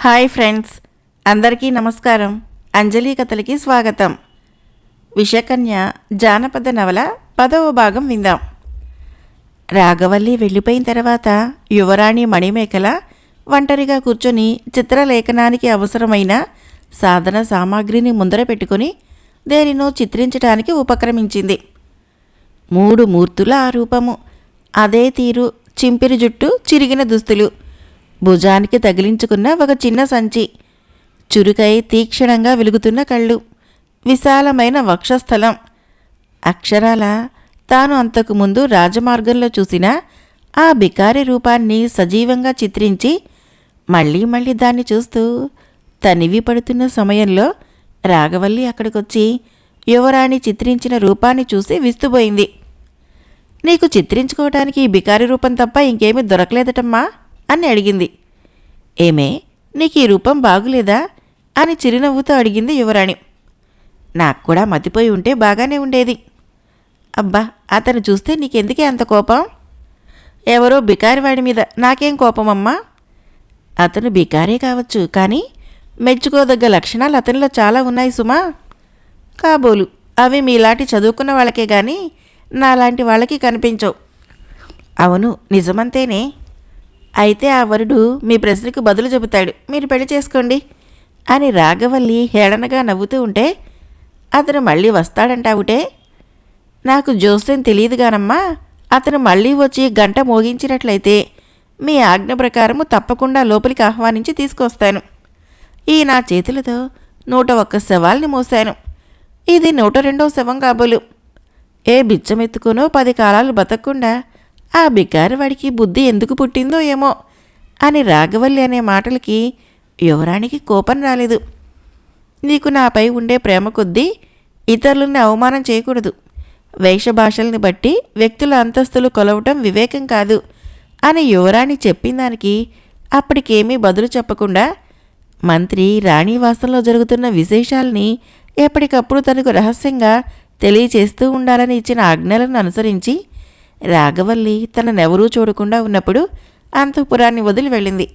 Hi friends అందరికీ నమస్కారం. అంజలి కథలకి స్వాగతం. విషకన్య జానపద నవల పదవ భాగం విందాం. రాఘవల్లి వెళ్ళిపోయిన తర్వాత యువరాణి మణిమేకల ఒంటరిగా కూర్చొని చిత్రలేఖనానికి అవసరమైన సాధన సామాగ్రిని ముందర పెట్టుకొని దేనినో చిత్రించడానికి ఉపక్రమించింది. మూడు మూర్తుల ఆ రూపము. అదే తీరు చింపిరి జుట్టు చిరిగిన దుస్తులు. భుజానికి తగిలించుకున్న ఒక చిన్న సంచి. చురుకై తీక్షణంగా వెలుగుతున్న కళ్ళు. విశాలమైన వక్షస్థలం. అక్షరాల తాను అంతకుముందు రాజమార్గంలో చూసిన ఆ బికారి రూపాన్ని సజీవంగా చిత్రించి మళ్ళీ మళ్ళీ దాన్ని చూస్తూ తనివి పడుతున్న సమయంలో రాఘవల్లి అక్కడికొచ్చి యువరాణి చిత్రించిన రూపాన్ని చూసి విస్తుపోయింది. నీకు చిత్రించుకోవటానికి ఈ బికారి రూపం తప్ప ఇంకేమీ దొరకలేదటమ్మా. అని అడిగింది. ఏమే నీకు ఈ రూపం బాగులేదా? అని చిరునవ్వుతో అడిగింది యువరాణి. నాకు కూడా మతిపోయి ఉంటే బాగానే ఉండేది. అబ్బా అతను చూస్తే నీకెందుకే అంత కోపం? ఎవరో బికారివాడి మీద. నాకేం కోపమమ్మా? అతను బికారే కావచ్చు కానీ మెచ్చుకోదగ్గ లక్షణాలు అతనిలో చాలా ఉన్నాయి సుమా. కాబోలు అవి మీలాంటి చదువుకున్న వాళ్ళకే కానీ నాలాంటి వాళ్ళకి కనిపించవు. అవును నిజమంతేనే. అయితే ఆ వరుడు మీ ప్రశ్నకు బదులు చెబుతాడు మీరు పెళ్ళి చేసుకోండి అని రాఘవల్లి హేళనగా నవ్వుతూ ఉంటే అతను మళ్ళీ వస్తాడంటావుటే? నాకు జోస్యం తెలియదుగానమ్మా అతను మళ్ళీ వచ్చి గంట మోగించినట్లయితే మీ ఆజ్ఞ ప్రకారము తప్పకుండా లోపలికి ఆహ్వానించి తీసుకొస్తాను. ఈ నా చేతులతో నూట ఒక్క శవాల్ని మోశాను. ఇది నూట రెండో శవం కాబోలు. ఏ బిచ్చమెత్తుకునో పది కాలాలు బతకకుండా ఆ బికారవాడికి బుద్ధి ఎందుకు పుట్టిందో ఏమో అని రాఘవల్లి అనే మాటలకి యువరానికి కోపం రాలేదు. నీకు నాపై ఉండే ప్రేమ కొద్దీ ఇతరులని అవమానం చేయకూడదు. వేషభాషల్ని బట్టి వ్యక్తుల అంతస్తులు కొలవటం వివేకం కాదు అని యువరాణి చెప్పిన దానికి అప్పటికేమీ బదులు చెప్పకుండా మంత్రి రాణివాసంలో జరుగుతున్న విశేషాల్ని ఎప్పటికప్పుడు తనకు రహస్యంగా తెలియచేస్తూ ఉండాలని ఇచ్చిన ఆజ్ఞలను అనుసరించి రాఘవల్లి తననెవరూ చూడకుండా ఉన్నప్పుడు అంతఃపురాన్ని వదిలి వెళ్ళింది.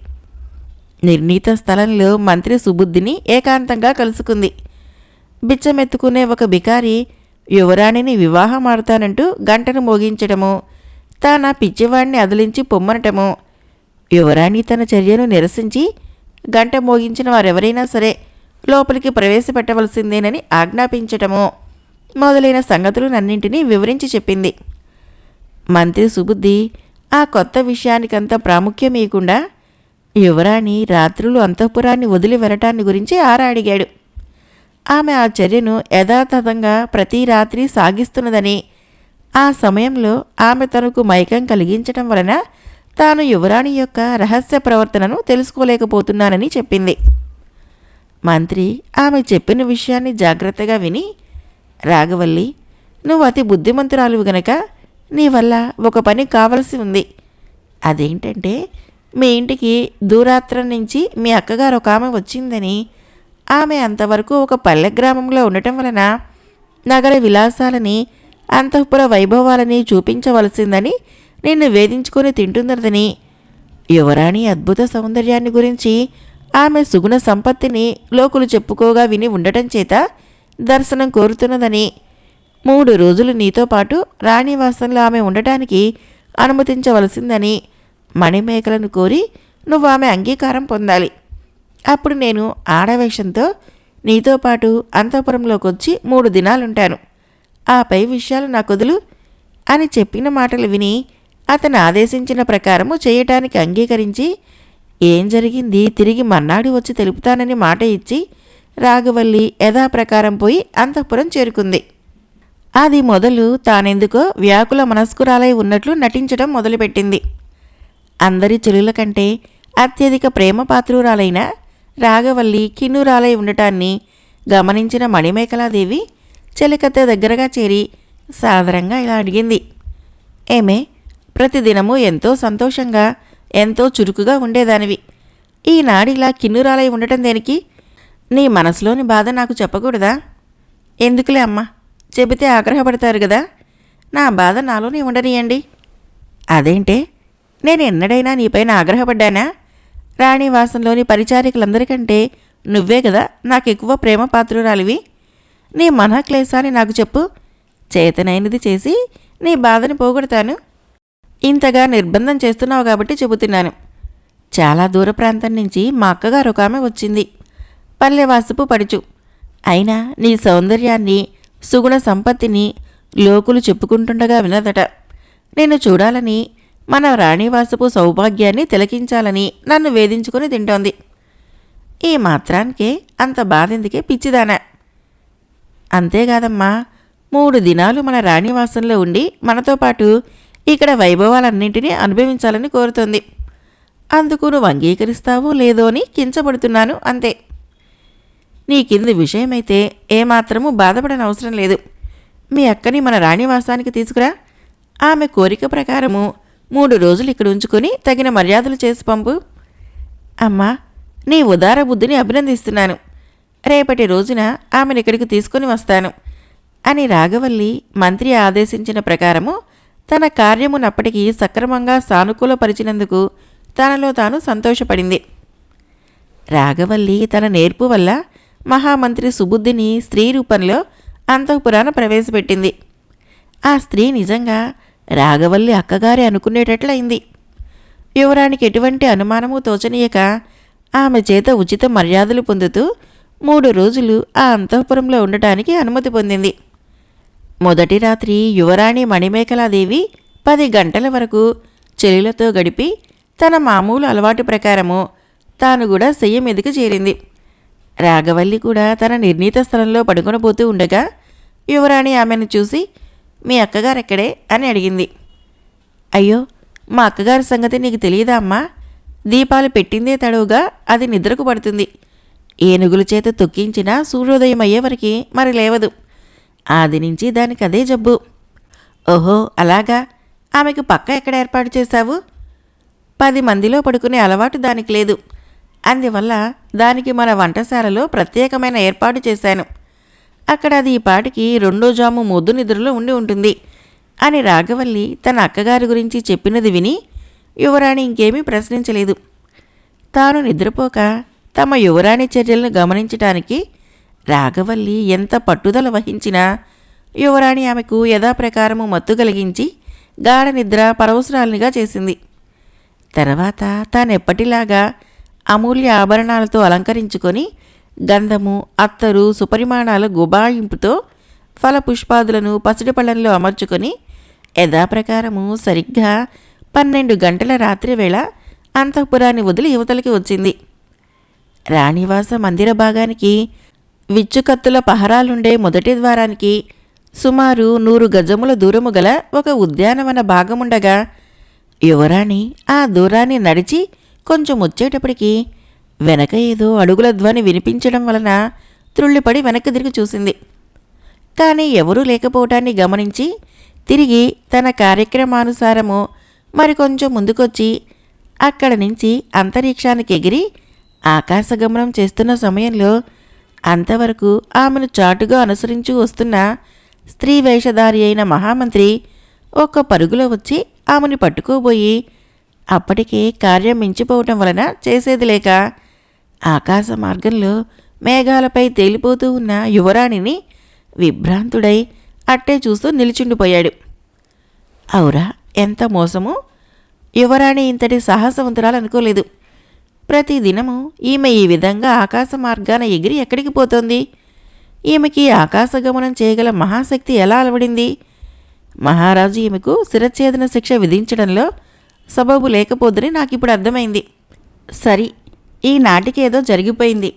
నిర్ణీత స్థలంలో మంత్రి సుబుద్ధిని ఏకాంతంగా కలుసుకుంది. బిచ్చమెత్తుకునే ఒక బికారి యువరాణిని వివాహం ఆడతానంటూ గంటను మోగించడము తాన పిచ్చివాడిని అదిలించి పొమ్మనటము. యువరాణి తన చర్యను నిరసించి గంట మోగించిన వారెవరైనా సరే లోపలికి ప్రవేశపెట్టవలసిందేనని ఆజ్ఞాపించటము. మొదలైన సంగతులనన్నింటినీ వివరించి చెప్పింది. మంత్రి సుబుద్ధి ఆ కొత్త విషయానికంత ప్రాముఖ్యం ఇవ్వకుండా యువరాణి రాత్రులు అంతఃపురాన్ని వదిలి వెళ్ళటాన్ని గురించి ఆరా అడిగాడు ఆమె ఆ చర్యను యథాతథంగా ప్రతి రాత్రి సాగిస్తున్నదని ఆ సమయంలో ఆమె తనకు మైకం కలిగించటం వలన తాను యువరాణి యొక్క రహస్య ప్రవర్తనను తెలుసుకోలేకపోతున్నానని చెప్పింది. మంత్రి ఆమె చెప్పిన విషయాన్ని జాగ్రత్తగా విని రాఘవల్లి నువ్వు అతి బుద్ధిమంతురాలువు గనక నీ వల్ల ఒక పని కావలసి ఉంది. అదేంటంటే మీ ఇంటికి దూరాత్రం నుంచి మీ అక్కగారు ఒక ఆమె వచ్చిందని ఆమె అంతవరకు ఒక పల్లె గ్రామంలో ఉండటం వలన నగర విలాసాలని అంతఃపుర వైభవాలని చూపించవలసిందని నిన్ను వేధించుకొని తింటున్నదని యువరాణి అద్భుత సౌందర్యాన్ని గురించి ఆమె సుగుణ సంపత్తిని లోకులు చెప్పుకోగా విని ఉండటం చేత దర్శనం కోరుతున్నదని మూడు రోజులు నీతో పాటు రాణివాసంలో ఆమె ఉండటానికి అనుమతించవలసిందని మణిమేకలను కోరి నువ్వు ఆమె అంగీకారం పొందాలి. అప్పుడు నేను ఆడవేషంతో నీతో పాటు అంతఃపురంలోకి వచ్చి మూడు దినాలుంటాను. ఆపై విషయాలు నా కొదులు అని చెప్పిన మాటలు విని అతను ఆదేశించిన ప్రకారము చేయటానికి అంగీకరించి ఏం జరిగింది? తిరిగి మన్నాడు వచ్చి తెలుపుతానని మాట ఇచ్చి రాఘవల్లి యథాప్రకారం పోయి అంతఃపురం చేరుకుంది. అది మొదలు తానెందుకో వ్యాకుల మనస్కురాలై ఉన్నట్లు నటించడం మొదలుపెట్టింది. అందరి చెలుల కంటే అత్యధిక ప్రేమ పాత్రురాలైన రాఘవల్లి కిన్నురాలై ఉండటాన్ని గమనించిన మణిమేకలాదేవి చెలికత్త దగ్గరగా చేరి సాదరంగా ఇలా అడిగింది. ఏమే ప్రతిదినము ఎంతో సంతోషంగా ఎంతో చురుకుగా ఉండేదానివి. ఈనాడు ఇలా కిన్నురాలై ఉండటం దేనికి? నీ మనసులోని బాధ నాకు చెప్పకూడదా? ఎందుకులే అమ్మా? చెబితే ఆగ్రహపడతారు కదా నా బాధ నాలోనే ఉండనియండి. అదేంటే నేను ఎన్నడైనా నీపైన ఆగ్రహపడ్డానా? రాణివాసంలోని పరిచారికలందరికంటే నువ్వే కదా నాకు ఎక్కువ ప్రేమ పాత్రురాలివి. నీ మనక్లేశాన్ని నాకు చెప్పు. చేతనైనది చేసి నీ బాధని పోగొడతాను. ఇంతగా నిర్బంధం చేస్తున్నావు కాబట్టి చెబుతున్నాను. చాలా దూర ప్రాంతం నుంచి మా అక్కగారు ఒక ఆమె వచ్చింది పల్లెవాసపు పడుచు. అయినా నీ సౌందర్యాన్ని సుగుణ సంపత్తిని లోకులు చెప్పుకుంటుండగా వినదట. నేను చూడాలని మన రాణివాసపు సౌభాగ్యాన్ని తిలకించాలని నన్ను వేధించుకుని తింటోంది. ఈ మాత్రానికే అంత బాధెందుకే పిచ్చిదానా. అంతేకాదమ్మా మూడు దినాలు మన రాణివాసంలో ఉండి మనతో పాటు ఇక్కడ వైభవాలన్నింటినీ అనుభవించాలని కోరుతోంది. అందుకు నువ్వు అంగీకరిస్తావో లేదో అని కించబడుతున్నాను అంతే. నీ కింది విషయమైతే ఏమాత్రము బాధపడని అవసరం లేదు. మీ అక్కని మన రాణివాసానికి తీసుకురా. ఆమె కోరిక ప్రకారము మూడు రోజులు ఇక్కడ ఉంచుకొని తగిన మర్యాదలు చేసి పంపు. అమ్మా నీ ఉదార బుద్ధిని అభినందిస్తున్నాను. రేపటి రోజున ఆమెను ఇక్కడికి తీసుకుని వస్తాను అని రాఘవల్లి మంత్రి ఆదేశించిన ప్రకారము తన కార్యమునప్పటికీ సక్రమంగా సానుకూలపరిచినందుకు తనలో తాను సంతోషపడింది. రాఘవల్లి తన నేర్పు వల్ల మహామంత్రి సుబుద్ధిని స్త్రీ రూపంలో అంతఃపురాన ప్రవేశపెట్టింది. ఆ స్త్రీ నిజంగా రాఘవల్లి అక్కగారే అనుకునేటట్లయింది. యువరానికి ఎటువంటి అనుమానము తోచనీయక ఆమె చేత ఉచిత మర్యాదలు పొందుతూ మూడు రోజులు ఆ అంతఃపురంలో ఉండటానికి అనుమతి పొందింది. మొదటి రాత్రి యువరాణి మణిమేఖలాదేవి పది గంటల వరకు చెలిలతో గడిపి తన మామూలు అలవాటు ప్రకారము తాను కూడా సెయ్యం మీదకి చేరింది. రాఘవల్లి కూడా తన నిర్ణీత స్థలంలో పడుకొనబోతూ ఉండగా యువరాణి ఆమెను చూసి మీ అక్కగారు ఎక్కడే అని అడిగింది. అయ్యో మా అక్కగారి సంగతి నీకు తెలియదా అమ్మా? దీపాలు పెట్టిందే తడవుగా అది నిద్రకు పడుతుంది. ఏనుగుల చేత తొక్కించినా సూర్యోదయం అయ్యేవరకు మరి లేవదు. ఆది నుంచి దానికి అదే జబ్బు. ఓహో అలాగా? ఆమెకు పక్క ఎక్కడ ఏర్పాటు చేశావు? పది మందిలో పడుకునే అలవాటు దానికి లేదు. అందువల్ల దానికి మన వంటశాలలో ప్రత్యేకమైన ఏర్పాటు చేశాను. అక్కడ అది ఈ పాటికి రెండో జాము మొద్దు నిద్రలో ఉండి ఉంటుంది అని రాఘవల్లి తన అక్కగారి గురించి చెప్పినది విని యువరాణి ఇంకేమీ ప్రశ్నించలేదు. తాను నిద్రపోక తమ యువరాణి చర్యలను గమనించటానికి రాఘవల్లి ఎంత పట్టుదల వహించినా యువరాణి ఆమెకు యథాప్రకారము మత్తు కలిగించి గాఢ నిద్ర పరవసరాలనిగా చేసింది. తర్వాత తానెప్పటిలాగా అమూల్య ఆభరణాలతో అలంకరించుకొని గంధము అత్తరు సుపరిమాణాల గుబాయింపుతో ఫలపుష్పాదులను పసిడి పళ్ళంలో అమర్చుకొని యథాప్రకారము సరిగ్గా పన్నెండు గంటల రాత్రి వేళ అంతఃపురాన్ని వదిలి యువతలకి వచ్చింది. రాణివాస మందిర భాగానికి విచ్చుకత్తుల పహరాలుండే మొదటి ద్వారానికి సుమారు నూరు గజముల దూరము గల ఒక ఉద్యానవన భాగముండగా యువరాణి ఆ దూరాన్ని నడిచి కొంచెం వచ్చేటప్పటికి వెనక ఏదో అడుగుల ధ్వని వినిపించడం వలన త్రుళ్ళిపడి వెనక్కి తిరిగి చూసింది. కానీ ఎవరూ లేకపోవటాన్ని గమనించి తిరిగి తన కార్యక్రమానుసారము మరికొంచెం ముందుకొచ్చి అక్కడి నుంచి అంతరిక్షానికి ఎగిరి ఆకాశగమనం చేస్తున్న సమయంలో అంతవరకు ఆమెను చాటుగా అనుసరించి వస్తున్న స్త్రీ వేషధారి అయిన మహామంత్రి ఒక్క పరుగులో వచ్చి ఆమెను పట్టుకోబోయి అప్పటికే కార్యం మించిపోవటం వలన చేసేది లేక ఆకాశ మార్గంలో మేఘాలపై తేలిపోతూ ఉన్న యువరాణిని విభ్రాంతుడై అట్టే చూస్తూ నిలిచుండిపోయాడు. అవురా ఎంత మోసము? యువరాణి ఇంతటి సాహసవంతురాలు అనుకోలేదు. ప్రతి దినము ఈమె ఈ విధంగా ఆకాశ మార్గాన ఎగిరి ఎక్కడికి పోతోంది? ఈమెకి ఆకాశగమనం చేయగల మహాశక్తి ఎలా అలవడింది? మహారాజు ఈమెకు శిరఛేదన శిక్ష విధించడంలో సబబు లేకపోద్దని నాకు ఇప్పుడు అర్థమైంది. సరి ఈ జరిగిపోయింది.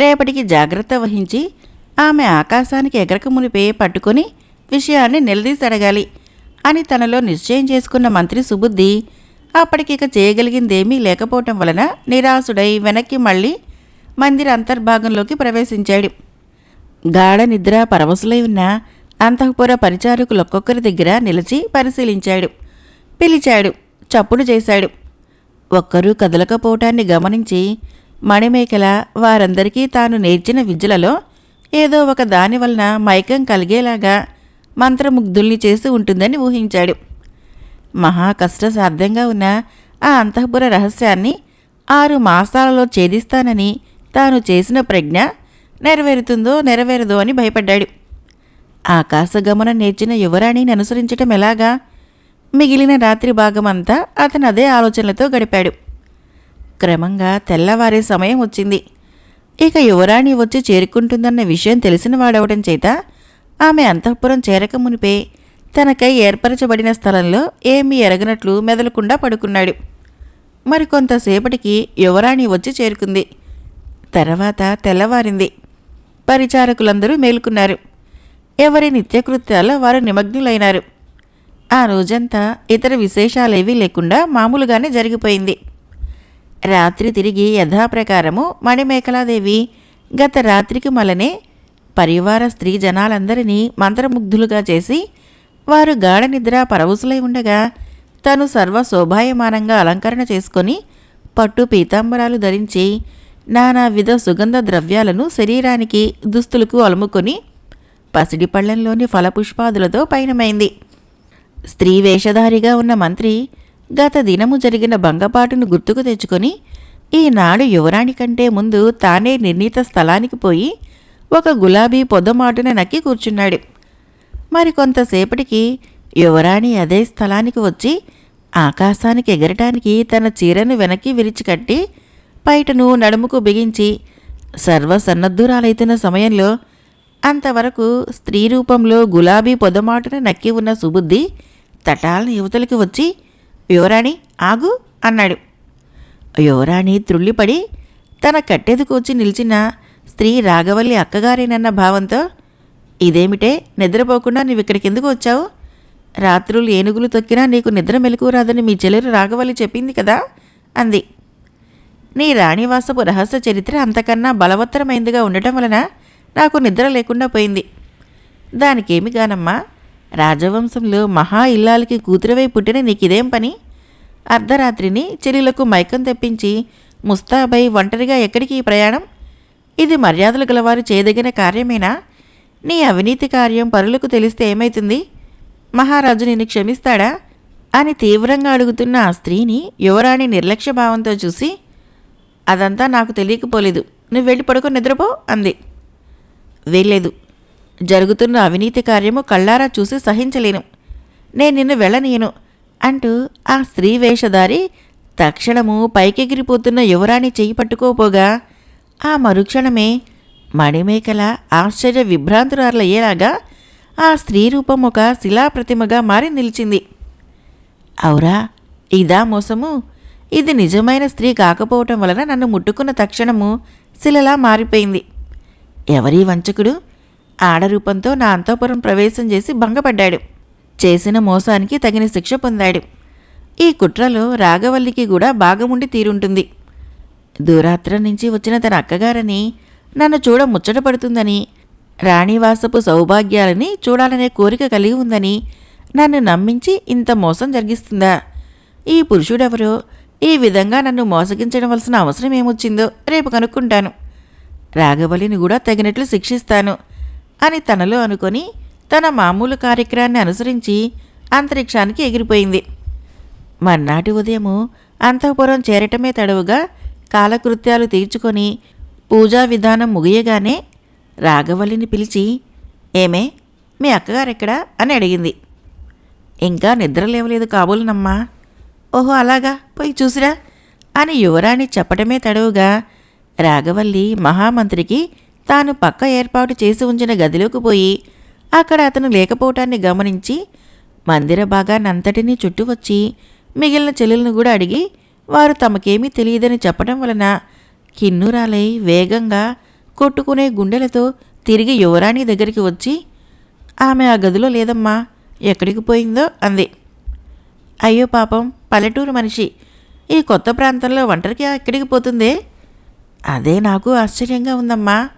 రేపటికి జాగ్రత్త వహించి ఆమె ఆకాశానికి ఎగరక మునిపే పట్టుకొని విషయాన్ని నిలదీసి అడగాలి అని తనలో నిశ్చయం చేసుకున్న మంత్రి సుబుద్ధి అప్పటికిక చేయగలిగిందేమీ లేకపోవటం వలన నిరాశుడై వెనక్కి మళ్ళీ మందిర అంతర్భాగంలోకి ప్రవేశించాడు. గాఢ నిద్ర పరవశులై ఉన్న అంతఃపుర పరిచారకులొక్కొక్కరి దగ్గర నిలిచి పరిశీలించాడు. పిలిచాడు చప్పుడు చేశాడు. ఒక్కరూ కదలకపోవటాన్ని గమనించి మణిమేకల వారందరికీ తాను నేర్చిన విద్యలలో ఏదో ఒక దాని వలన మైకం కలిగేలాగా మంత్రముగ్ధుల్ని చేసి ఉంటుందని ఊహించాడు. మహా కష్టసాధ్యంగా ఉన్న ఆ అంతఃపుర రహస్యాన్ని ఆరు మాసాలలో ఛేదిస్తానని తాను చేసిన ప్రజ్ఞ నెరవేరుతుందో నెరవేరదో అని భయపడ్డాడు. ఆకాశగమనం నేర్చిన యువరాణిని అనుసరించటం ఎలాగా? మిగిలిన రాత్రి భాగమంతా అతను అదే ఆలోచనలతో గడిపాడు. క్రమంగా తెల్లవారే సమయం వచ్చింది. ఇక యువరాణి వచ్చి చేరుకుంటుందన్న విషయం తెలిసిన వాడవడం చేత ఆమె అంతఃపురం చేరక మునిపే తనకై ఏర్పరచబడిన స్థలంలో ఏమీ ఎరగనట్లు మెదలకుండా పడుకున్నాడు. మరికొంతసేపటికి యువరాణి వచ్చి చేరుకుంది. తర్వాత తెల్లవారింది. పరిచారకులందరూ మేలుకున్నారు. ఎవరి నిత్యకృత్యాల్లో వారు నిమగ్నులైనారు. ఆ రోజంతా ఇతర విశేషాలేవీ లేకుండా మామూలుగానే జరిగిపోయింది. రాత్రి తిరిగి యథాప్రకారము మణిమేఖలాదేవి గత రాత్రికి మలనే పరివార స్త్రీ జనాలందరినీ మంత్రముగ్ధులుగా చేసి వారు గాఢ నిద్ర పరవశులై ఉండగా తను సర్వ శోభాయమానంగా అలంకరణ చేసుకొని పట్టు పీతాంబరాలు ధరించి నానావిధ సుగంధ ద్రవ్యాలను శరీరానికి దుస్తులకు అలుముకొని పసిడి పళ్ళెంలోని ఫలపుష్పాదులతో పయనమైంది. స్త్రీ వేషధారిగా ఉన్న మంత్రి గత దినము జరిగిన భంగపాటును గుర్తుకు తెచ్చుకొని ఈనాడు యువరాణి కంటే ముందు తానే నిర్ణీత స్థలానికి పోయి ఒక గులాబీ పొద్దమాటున నక్కి కూర్చున్నాడు. మరి కొంతసేపటికి యువరాణి అదే స్థలానికి వచ్చి ఆకాశానికి ఎగరటానికి తన చీరను వెనక్కి విరిచి కట్టి పైటను నడుముకు బిగించి సర్వసన్నద్ధురాలైతున్న సమయంలో అంతవరకు స్త్రీ రూపంలో గులాబీ పొదమాటున నక్కి ఉన్న సుబుద్ధి తటాలను యువతలకి వచ్చి యువరాణి ఆగు అన్నాడు. యువరాణి త్రుళ్ళిపడి తన కట్టెదుకు వచ్చి నిలిచిన స్త్రీ రాఘవల్లి అక్కగారేనన్న భావంతో ఇదేమిటే? నిద్రపోకుండా నువ్వు ఇక్కడికి ఎందుకు వచ్చావు? రాత్రులు ఏనుగులు తొక్కినా నీకు నిద్ర మెలకు రాదని మీ చెల్లెలు రాఘవల్లి చెప్పింది కదా అంది. నీ రాణివాసపు రహస్య చరిత్ర అంతకన్నా బలవత్తరమైందిగా ఉండటం వలన నాకు నిద్ర లేకుండా పోయింది. దానికేమి గానమ్మా రాజవంశంలో మహా ఇల్లాలకి కూతురవై పుట్టిన నీకిదేం పని? అర్ధరాత్రిని చెల్లిలకు మైకం తెప్పించి ముస్తాబై ఒంటరిగా ఎక్కడికి ఈ ప్రయాణం? ఇది మర్యాదలు గలవారు చేయదగిన కార్యమేనా? నీ అవినీతి కార్యం పరులకు తెలిస్తే ఏమైతుంది? మహారాజు నిన్ను క్షమిస్తాడా? అని తీవ్రంగా అడుగుతున్న ఆ స్త్రీని యువరాణి నిర్లక్ష్య భావంతో చూసి అదంతా నాకు తెలియకపోలేదు. నువ్వు వెళ్ళి పడుకొని నిద్రపో అంది. వెళ్ళలేదు జరుగుతున్న అవినీతి కార్యము కళ్ళారా చూసి సహించలేను. నేను నిన్ను వెళ్ళనీయను అంటూ ఆ స్త్రీ వేషధారి తక్షణము పైకెగిరిపోతున్న యువరాణి చెయ్యి పట్టుకోపోగా ఆ మరుక్షణమే మణిమేకల ఆశ్చర్య విభ్రాంతురాలయ్యేలాగా ఆ స్త్రీ రూపం ఒక శిలాప్రతిమగా మారి నిలిచింది. అవురా ఇదా మోసము? ఇది నిజమైన స్త్రీ కాకపోవటం వలన నన్ను ముట్టుకున్న తక్షణము శిలలా మారిపోయింది. ఎవరీ వంచకుడు ఆడరూపంతో నా అంతఃపురం ప్రవేశం చేసి భంగపడ్డాడు. చేసిన మోసానికి తగిన శిక్ష పొందాడు. ఈ కుట్రలో రాఘవల్లికి కూడా బాగముండి తీరుంటుంది. దూరాత్రం నుంచి వచ్చిన తన అక్కగారని నన్ను చూడ ముచ్చటపడుతుందని రాణివాసపు సౌభాగ్యాలని చూడాలనే కోరిక కలిగి ఉందని నన్ను నమ్మించి ఇంత మోసం జరిగిస్తుందా? ఈ పురుషుడెవరో? ఈ విధంగా నన్ను మోసగించడం వలసిన అవసరం ఏమొచ్చిందో రేపు కనుక్కుంటాను. రాఘవలిని కూడా తగినట్లు శిక్షిస్తాను అని తనలో అనుకొని తన మామూలు కార్యక్రమాన్ని అనుసరించి అంతరిక్షానికి ఎగిరిపోయింది. మర్నాటి ఉదయము అంతఃపురం చేరటమే తడవుగా కాలకృత్యాలు తీర్చుకొని పూజా విధానం ముగియగానే రాఘవల్లిని పిలిచి ఏమే మీ అక్కగారెక్కడా? అని అడిగింది. ఇంకా నిద్ర లేవలేదు కాబోలునమ్మా. ఓహో అలాగా పోయి చూసిరా అని యువరాణి చెప్పటమే తడవుగా రాఘవల్లి మహామంత్రికి తాను పక్క ఏర్పాటు చేసి ఉంచిన గదిలోకి పోయి అక్కడ అతను లేకపోవటాన్ని గమనించి మందిర భాగాన్నంతటినీ చుట్టువచ్చి మిగిలిన చెల్లెలను కూడా అడిగి వారు తమకేమీ తెలియదని చెప్పడం వలన కిన్నురాలై వేగంగా కొట్టుకునే గుండెలతో తిరిగి యువరాణి దగ్గరికి వచ్చి ఆమె ఆ గదిలో లేదమ్మా ఎక్కడికి పోయిందో? అంది. అయ్యో పాపం పల్లెటూరు మనిషి. ఈ కొత్త ప్రాంతంలో ఒంటరికి ఎక్కడికి పోతుందే? అదే నాకు ఆశ్చర్యంగా ఉందమ్మా.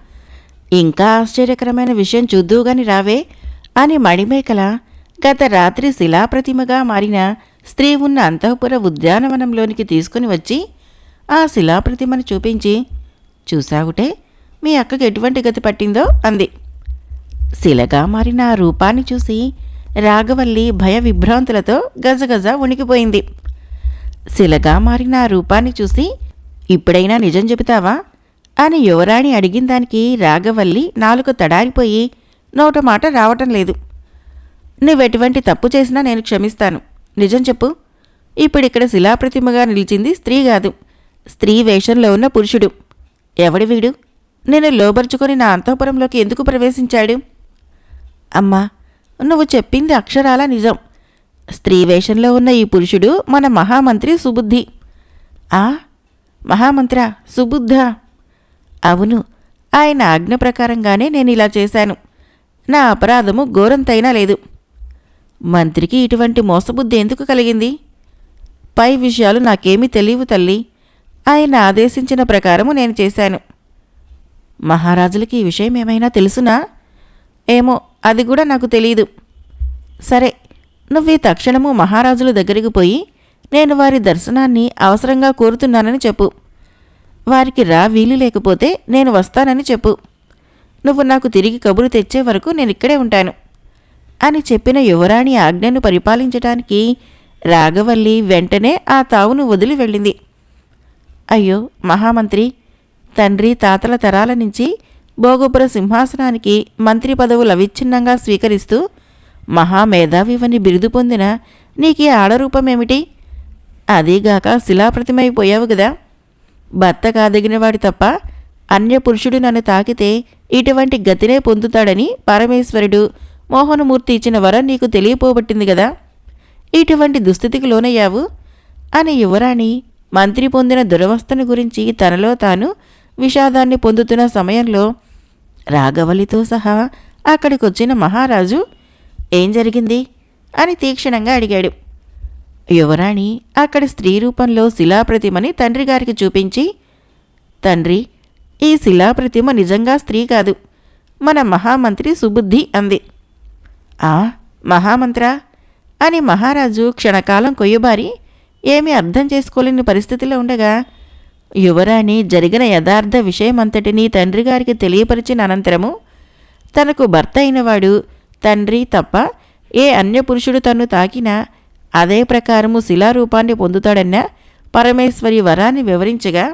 ఇంకా ఆశ్చర్యకరమైన విషయం చూద్దువుగాని రావే అని మణిమేకల గత రాత్రి శిలాప్రతిమగా మారిన స్త్రీ ఉన్న అంతఃపుర ఉద్యానవనంలోనికి తీసుకుని వచ్చి ఆ శిలాప్రతిమను చూపించి చూసావుటే మీ అక్కకి ఎటువంటి గతి పట్టిందో? అంది. శిలగా మారిన ఆ రూపాన్ని చూసి రాఘవల్లి భయ విభ్రాంతులతో గజగజ వణికిపోయింది. శిలగా మారిన ఆ రూపాన్ని చూసి ఇప్పుడైనా నిజం చెబుతావా? అని యువరాణి అడిగిన దానికి రాగవల్లి నాలుక తడారిపోయి నోట మాట రావటం లేదు. నువ్వెటువంటి తప్పు చేసినా నేను క్షమిస్తాను. నిజం చెప్పు. ఇప్పుడిక్కడ శిలాప్రతిమగా నిలిచింది స్త్రీ కాదు. స్త్రీ వేషంలో ఉన్న పురుషుడు. ఎవడి వీడు? నేను లోబరుచుకొని నా అంతఃపురంలోకి ఎందుకు ప్రవేశించాడు? అమ్మా నువ్వు చెప్పింది అక్షరాల నిజం. స్త్రీ వేషంలో ఉన్న ఈ పురుషుడు మన మహామంత్రి సుబుద్ధి. ఆ మహామంత్ర సుబుద్ధ. అవును ఆయన ఆజ్ఞ ప్రకారంగానే నేను ఇలా చేశాను. నా అపరాధము ఘోరంతైనా లేదు. మంత్రికి ఇటువంటి మోసబుద్ధి ఎందుకు కలిగింది? పై విషయాలు నాకేమీ తెలియవు తల్లి. ఆయన ఆదేశించిన ప్రకారము నేను చేశాను. మహారాజులకి ఈ విషయం ఏమైనా తెలుసునా? ఏమో అది కూడా నాకు తెలియదు సరే నువ్వు ఈ తక్షణము మహారాజుల దగ్గరికి పోయి నేను వారి దర్శనాన్ని అవసరంగా కోరుతున్నానని చెప్పు. వారికి రా వీలు లేకపోతే నేను వస్తానని చెప్పు. నువ్వు నాకు తిరిగి కబురు తెచ్చే వరకు నేను ఇక్కడే ఉంటాను. అని చెప్పిన యువరాణి ఆజ్ఞను పరిపాలించటానికి రాగవల్లి వెంటనే ఆ తావును వదిలి వెళ్ళింది. అయ్యో మహామంత్రి! తండ్రి తాతల తరాల నుంచి భోగపుర సింహాసనానికి మంత్రి పదవులు అవిచ్ఛిన్నంగా స్వీకరిస్తూ మహామేధావివని బిరుదు పొందిన నీకీ ఆడరూపమేమిటి? అదీగాక శిలాప్రతిమైపోయావు కదా భర్త కాదగినవాడు తప్ప అన్య పురుషుడు నన్ను తాకితే ఇటువంటి గతినే పొందుతాడని పరమేశ్వరుడు మోహనమూర్తి ఇచ్చిన వరం నీకు తెలియపోబట్టింది కదా ఇటువంటి దుస్థితికి లోనయ్యావు? అని యువరాణి మంత్రి పొందిన దురవస్థను గురించి తనలో తాను విషాదాన్ని పొందుతున్న సమయంలో రాఘవలితో సహా అక్కడికొచ్చిన మహారాజు ఏం జరిగింది? అని తీక్షణంగా అడిగాడు. యువరాణి అక్కడి స్త్రీ రూపంలో శిలాప్రతిమని తండ్రి గారికి చూపించి తండ్రి ఈ శిలాప్రతిమ నిజంగా స్త్రీ కాదు. మన మహామంత్రి సుబుద్ధి అంది. ఆ మహామంత్ర అని మహారాజు క్షణకాలం కొయ్యబారి ఏమీ అర్థం చేసుకోలేని పరిస్థితిలో ఉండగా యువరాణి జరిగిన యథార్థ విషయమంతటినీ తండ్రి గారికి తెలియపరిచిన అనంతరము తనకు భర్త అయినవాడు తండ్రి తప్ప ఏ అన్య పురుషుడు తన్ను తాకినా అదే ప్రకారము శిలారూపాన్ని పొందుతాడన్న పరమేశ్వరి వరాన్ని వివరించగా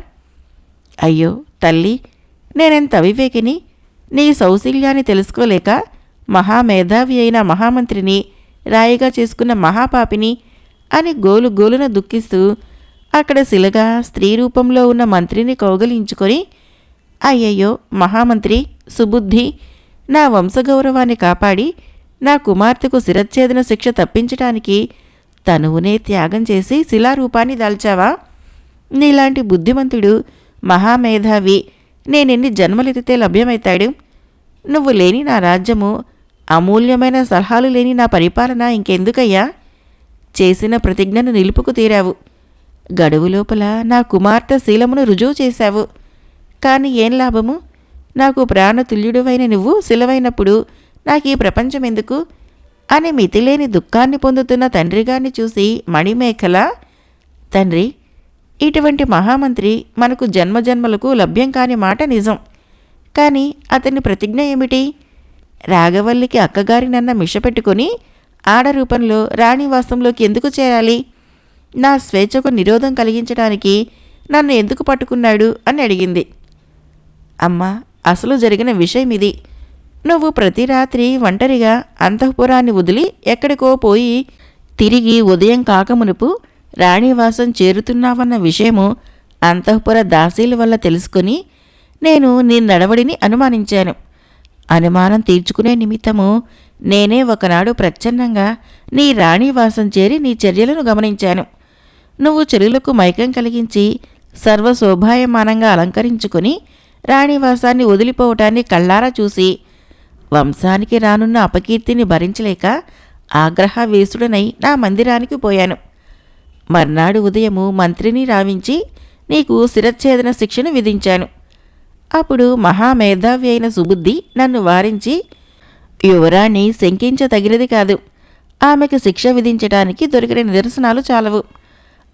అయ్యో తల్లి నేనెంత అవివేకిని? నీ సౌశల్యాన్ని తెలుసుకోలేక మహామేధావి అయిన మహామంత్రిని రాయిగా చేసుకున్న మహాపాపిని అని గోలు గోలున దుఃఖిస్తూ అక్కడ శిలగా స్త్రీ రూపంలో ఉన్న మంత్రిని కౌగలించుకొని అయ్యయ్యో మహామంత్రి సుబుద్ధి నా వంశగౌరవాన్ని కాపాడి నా కుమార్తెకు శిరచ్ఛేదన శిక్ష తప్పించటానికి తనువునే త్యాగం చేసి శిలారూపాన్ని దాల్చావా? నీలాంటి బుద్ధిమంతుడు మహామేధావి నేనెన్ని జన్మలెత్తితే లభ్యమవుతాడు నువ్వు లేని నా రాజ్యము అమూల్యమైన సలహాలు లేని నా పరిపాలన ఇంకెందుకయ్యా? చేసిన ప్రతిజ్ఞను నిలుపుకు తీరావు. గడువు లోపల నా కుమార్తె శీలమును రుజువు చేశావు. కానీ ఏం లాభము? నాకు ప్రాణతుల్యుడువైన నువ్వు శిలవైనప్పుడు నాకు ఈ ప్రపంచం ఎందుకు అని మితిలేని దుఃఖాన్ని పొందుతున్న తండ్రిగారిని చూసి మణిమేఖల తండ్రి ఇటువంటి మహామంత్రి మనకు జన్మజన్మలకు లభ్యం కాని మాట నిజం. కానీ అతని ప్రతిజ్ఞ ఏమిటి? రాఘవల్లికి అక్కగారి నన్న మిషపెట్టుకొని ఆడ రూపంలో రాణివాసంలోకి ఎందుకు చేరాలి? నా స్వేచ్ఛకు నిరోధం కలిగించడానికి నన్ను ఎందుకు పట్టుకున్నాడు? అని అడిగింది. అమ్మ అసలు జరిగిన విషయం ఇది నువ్వు ప్రతి రాత్రి ఒంటరిగా అంతఃపురాన్ని వదిలి ఎక్కడికో పోయి తిరిగి ఉదయం కాకమునుపు రాణివాసం చేరుతున్నావన్న విషయము అంతఃపుర దాసీల వల్ల తెలుసుకుని నేను నీ నడవడిని అనుమానించాను. అనుమానం తీర్చుకునే నిమిత్తము నేనే ఒకనాడు ప్రచ్ఛన్నంగా నీ రాణివాసం చేరి నీ చర్యలను గమనించాను. నువ్వు చెరువులకు మైకం కలిగించి సర్వశోభాయమానంగా అలంకరించుకుని రాణివాసాన్ని వదిలిపోవటాన్ని కళ్ళారా చూసి వంశానికి రానున్న అపకీర్తిని భరించలేక ఆగ్రహవేశుడనై నా మందిరానికి పోయాను. మర్నాడు ఉదయము మంత్రిని రావించి నీకు శిరచ్ఛేదన శిక్షను విధించాను. అప్పుడు మహామేధావి అయిన సుబుద్ధి నన్ను వారించి యువరాణి శంకించతగినది కాదు. ఆమెకు శిక్ష విధించటానికి దొరికిన నిదర్శనాలు చాలవు.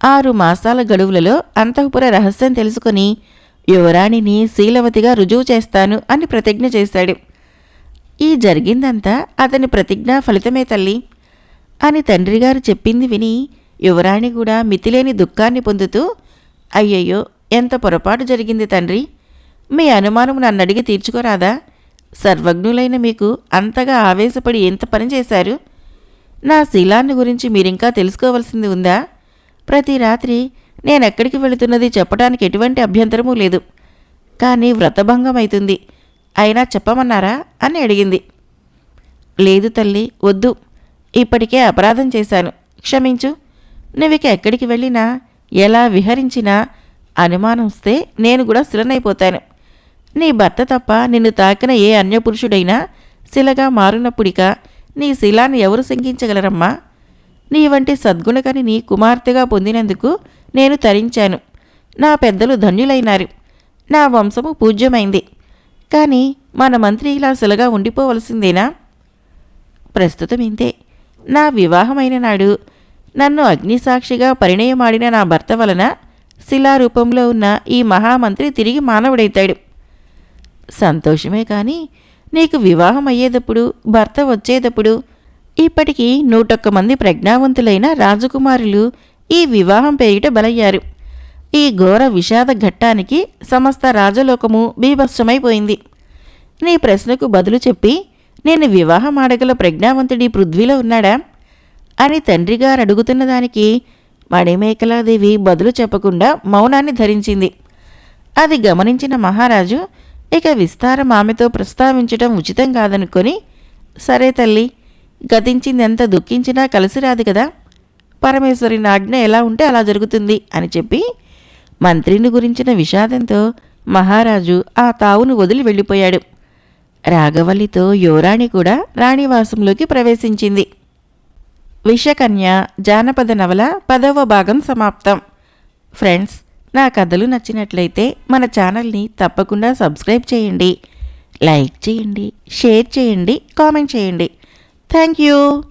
ఆరు మాసాల గడువులలో అంతఃపుర రహస్యం తెలుసుకుని యువరాణిని శీలవతిగా రుజువు చేస్తాను అని ప్రతిజ్ఞ చేశాడు. ఈ జరిగిందంతా అతని ప్రతిజ్ఞ ఫలితమే తల్లి అని తండ్రిగారు చెప్పింది విని యువరాణి కూడా మితిలేని దుఃఖాన్ని పొందుతూ అయ్యయ్యో ఎంత పొరపాటు జరిగింది తండ్రి? మీ అనుమానం నన్ను అడిగి తీర్చుకోరాదా? సర్వజ్ఞులైన మీకు అంతగా ఆవేశపడి ఎంత పని చేశారు? నా శీలాన్ని గురించి మీరింకా తెలుసుకోవాల్సింది ఉందా? ప్రతి రాత్రి నేనెక్కడికి వెళుతున్నది చెప్పడానికి ఎటువంటి అభ్యంతరమూ లేదు. కానీ వ్రతభంగం అవుతుంది అయినా చెప్పమన్నారా? అని అడిగింది. లేదు తల్లి వద్దు. ఇప్పటికే అపరాధం చేశాను. క్షమించు. నువ్విక ఎక్కడికి వెళ్ళినా ఎలా విహరించినా అనుమానం వస్తే నేను కూడా శిలనైపోతాను నీ భర్త తప్ప నిన్ను తాకిన ఏ అన్యపురుషుడైనా శిలగా మారినప్పుడిక నీ శిలాన్ని ఎవరు శంకించగలరమ్మా? నీ వంటి సద్గుణకని నీ కుమార్తెగా పొందినందుకు నేను తరించాను. నా పెద్దలు ధన్యులైనారు. నా వంశము పూజ్యమైంది. కానీ మన మంత్రి ఇలా శిలగా ఉండిపోవలసిందేనా? ప్రస్తుతం ఇంతే. నా వివాహమైన నాడు నన్ను అగ్నిసాక్షిగా పరిణయమాడిన నా భర్త వలన శిలారూపంలో ఉన్న ఈ మహామంత్రి తిరిగి మానవుడైతాడు. సంతోషమే కానీ నీకు వివాహం అయ్యేటప్పుడు భర్త వచ్చేటప్పుడు ఇప్పటికీ నూటొక్క మంది ప్రజ్ఞావంతులైన రాజకుమారులు ఈ వివాహం పేరిట బలయ్యారు. ఈ ఘోర విషాద ఘట్టానికి సమస్త రాజలోకము బీభత్సమైపోయింది. నీ ప్రశ్నకు బదులు చెప్పి నేను వివాహం ఆడగల ప్రజ్ఞావంతుడి పృథ్వీలో ఉన్నాడా? అని తండ్రిగారు అడుగుతున్న దానికి మణిమేకలాదేవి బదులు చెప్పకుండా మౌనాన్ని ధరించింది. అది గమనించిన మహారాజు ఇక విస్తారం ఆమెతో ప్రస్తావించటం ఉచితం కాదనుకొని సరే తల్లి గతించిందెంత దుఃఖించినా కలిసి రాదు కదా? పరమేశ్వరి ఆజ్ఞ ఎలా ఉంటే అలా జరుగుతుంది అని చెప్పి మంత్రిని గురించిన విషాదంతో మహారాజు ఆ తావును వదిలి వెళ్ళిపోయాడు. రాఘవల్లితో యువరాణి కూడా రాణివాసంలోకి ప్రవేశించింది. విషకన్య జానపద నవల పదవ భాగం సమాప్తం. ఫ్రెండ్స్ నా కథలు నచ్చినట్లయితే మన ఛానల్ని తప్పకుండా సబ్స్క్రైబ్ చేయండి. లైక్ చేయండి షేర్ చేయండి కామెంట్ చేయండి. Thank you.